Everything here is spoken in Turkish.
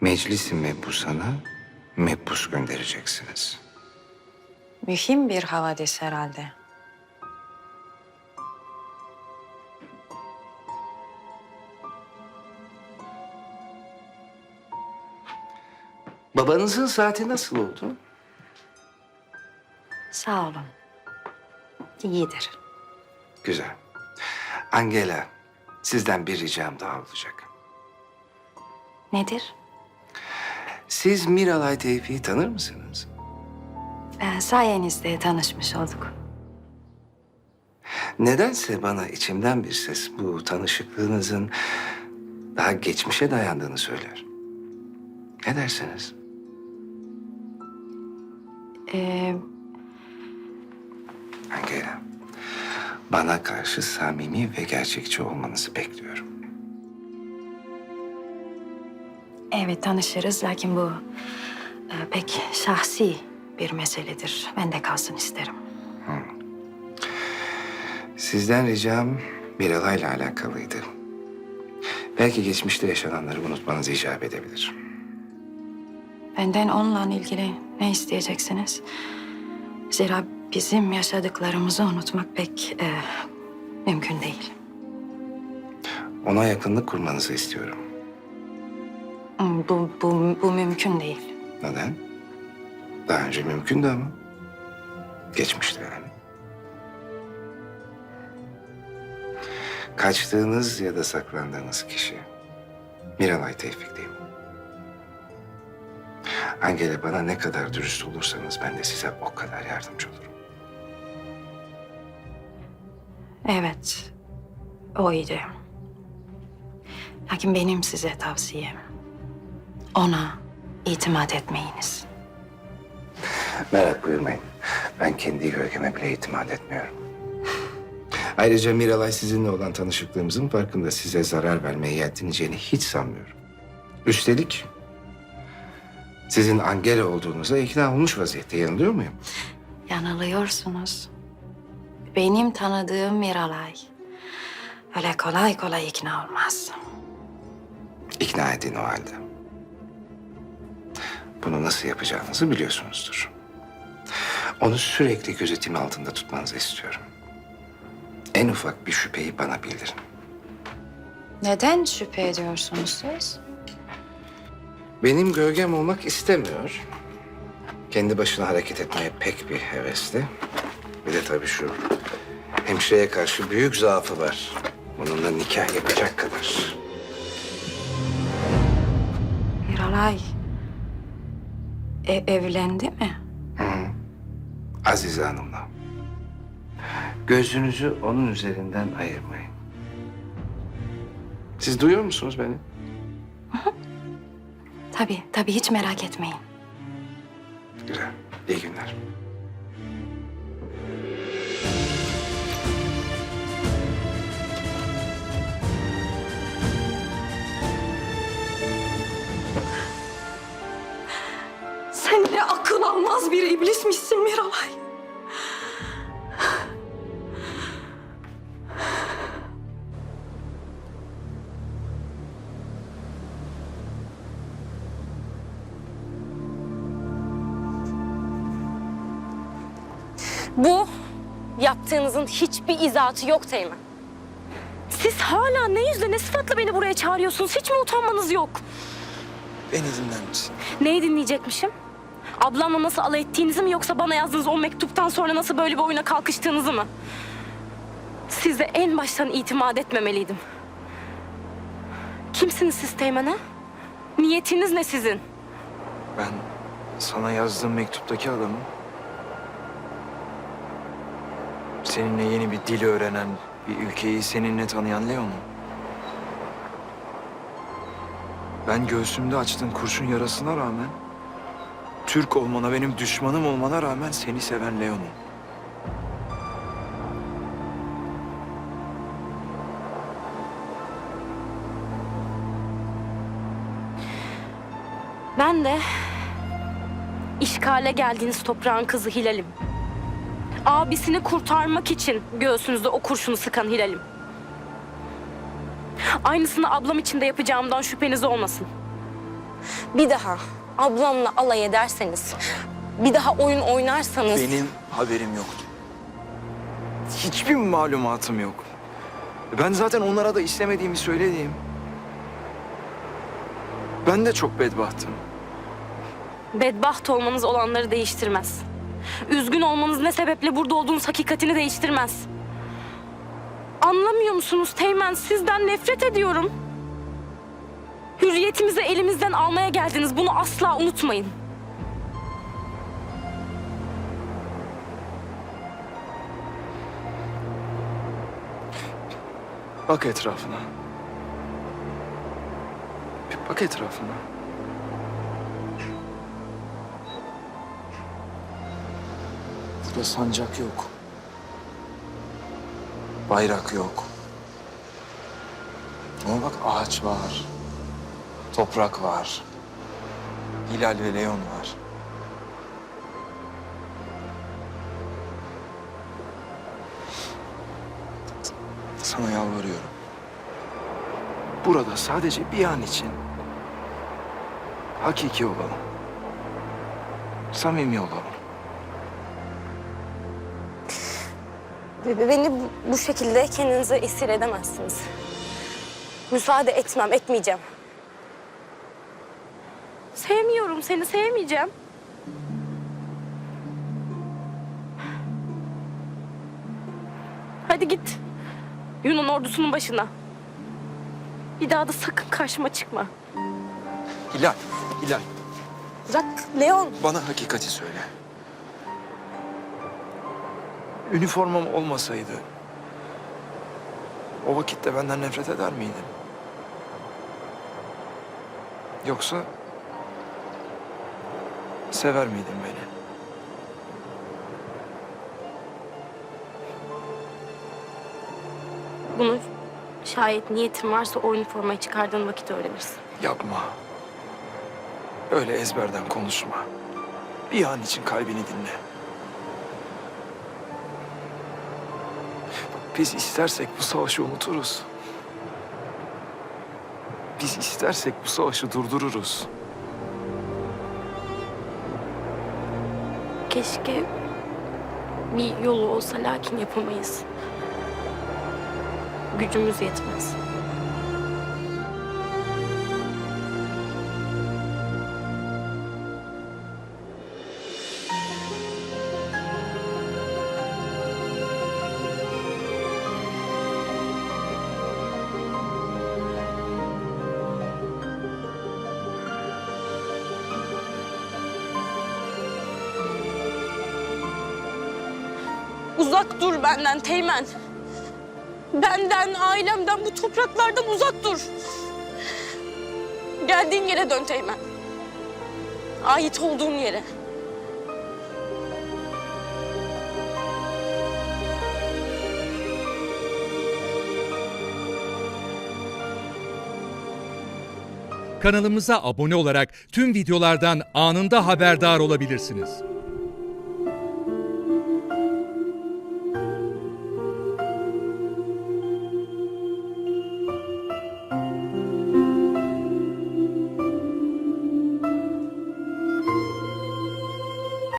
Meclisi mebusana mebus göndereceksiniz. Mühim bir havadis herhalde. Babanızın saati nasıl oldu? Sağ olun. İyidir. Güzel. Angela, sizden bir ricam daha olacak. Nedir? Siz Miralay Tevfik'i tanır mısınız? Ee, sayenizde tanışmış olduk. Nedense bana içimden bir ses bu tanışıklığınızın daha geçmişe dayandığını söyler. Ne dersiniz? Ee, Angela, bana karşı samimi ve gerçekçi olmanızı bekliyorum. Evet tanışırız lakin bu e, pek şahsi bir meseledir. Ben de kalsın isterim. Sizden ricam Miralay'la alakalıydı. Belki geçmişte yaşananları unutmanız icap edebilir. Benden onunla ilgili ne isteyeceksiniz? Zira bizim yaşadıklarımızı unutmak pek e, mümkün değil. Ona yakınlık kurmanızı istiyorum. Bu, bu, bu mümkün değil. Neden? Daha önce mümkündü ama. Geçmişte yani. Kaçtığınız ya da saklandığınız kişi Miralay Tevfik değil mi? Angela bana ne kadar dürüst olursanız ben de size o kadar yardımcı olurum. Evet, oydu. Lakin benim size tavsiyem, ona itimat etmeyiniz. Merak buyurmayın. Ben kendi gölgeme bile itimat etmiyorum. Ayrıca Miralay sizinle olan tanışıklığımızın farkında size zarar vermeye yelteneceğini hiç sanmıyorum. Üstelik sizin Angela olduğunuza ikna olmuş vaziyette yanılıyor muyum? Yanılıyorsunuz. Benim tanıdığım Miralay öyle kolay kolay ikna olmaz. İkna edin o halde. Bunu nasıl yapacağınızı biliyorsunuzdur. Onu sürekli gözetim altında tutmanızı istiyorum. En ufak bir şüpheyi bana bildirin. Neden şüphe ediyorsunuz siz? Benim gölgem olmak istemiyor. Kendi başına hareket etmeye pek bir hevesli. Bir de tabii şu hemşireye karşı büyük zaafı var. Onunla nikah yapacak kadar. Miralay e- evlendi mi? Azize Hanım'la. Gözünüzü onun üzerinden ayırmayın. Siz duyuyor musunuz beni? Tabii, tabii hiç merak etmeyin. Güzel. İyi günler. Akıl almaz bir iblismişsin Miralay. Bu yaptığınızın hiçbir izahatı yok Teğmen. Siz hala ne yüzle ne sıfatla beni buraya çağırıyorsunuz? Hiç mi utanmanız yok? Beni dinler misin? Neyi dinleyecekmişim? Ablamla nasıl alay ettiğinizi mi yoksa bana yazdığınız o mektuptan sonra nasıl böyle bir oyuna kalkıştığınızı mı? Size en baştan itimat etmemeliydim. Kimsiniz siz Teğmen ha? Niyetiniz ne sizin? Ben sana yazdığım mektuptaki adamım. Seninle yeni bir dil öğrenen, bir ülkeyi seninle tanıyan Leon'um. Ben göğsümde açtığın kurşun yarasına rağmen... ...Türk olmana, benim düşmanım olmana rağmen seni seven Leon'um. Ben de işgale geldiğiniz toprağın kızı Hilal'im. Abisini kurtarmak için göğsünüzde o kurşunu sıkan Hilal'im. Aynısını ablam için de yapacağımdan şüpheniz olmasın. Bir daha ablamla alay ederseniz, bir daha oyun oynarsanız... Benim haberim yoktu. Hiçbir malumatım yok. Ben zaten onlara da istemediğimi söyledim. Ben de çok bedbahtım. Bedbaht olmanız olanları değiştirmez. Üzgün olmanız ne sebeple burada olduğunuz hakikatini değiştirmez. Anlamıyor musunuz Teğmen? Sizden nefret ediyorum. Hürriyetimizi elimizden almaya geldiniz. Bunu asla unutmayın. Bak etrafına. Bir bak etrafına. Burada sancak yok. Bayrak yok. Ama bak ağaç var. Toprak var. Hilal ve Leon var. Sana yalvarıyorum. Burada sadece bir an için hakiki olalım. Samimi olalım. Be- Beni bu şekilde kendinize esir edemezsiniz. Müsaade etmem, etmeyeceğim. Sevmiyorum seni, sevmeyeceğim. Hadi git. Yunan ordusunun başına. Bir daha da sakın karşıma çıkma. Hilal, Hilal Bırak Leon. bana hakikati söyle. Üniformam olmasaydı o vakitte benden nefret eder miydin? Yoksa sever miydin beni? Bunu şayet niyetin varsa o üniformayı çıkardığın vakit öğrenirsin. Yapma. Öyle ezberden konuşma. Bir an için kalbini dinle. Biz istersek bu savaşı unuturuz. Biz istersek bu savaşı durdururuz. Keşke bir yolu olsa lakin yapamayız. Gücümüz yetmez. Uzak dur benden Teğmen. Benden, ailemden, bu topraklardan uzak dur. Geldiğin yere dön Teğmen. Ait olduğun yere. Kanalımıza abone olarak tüm videolardan anında haberdar olabilirsiniz.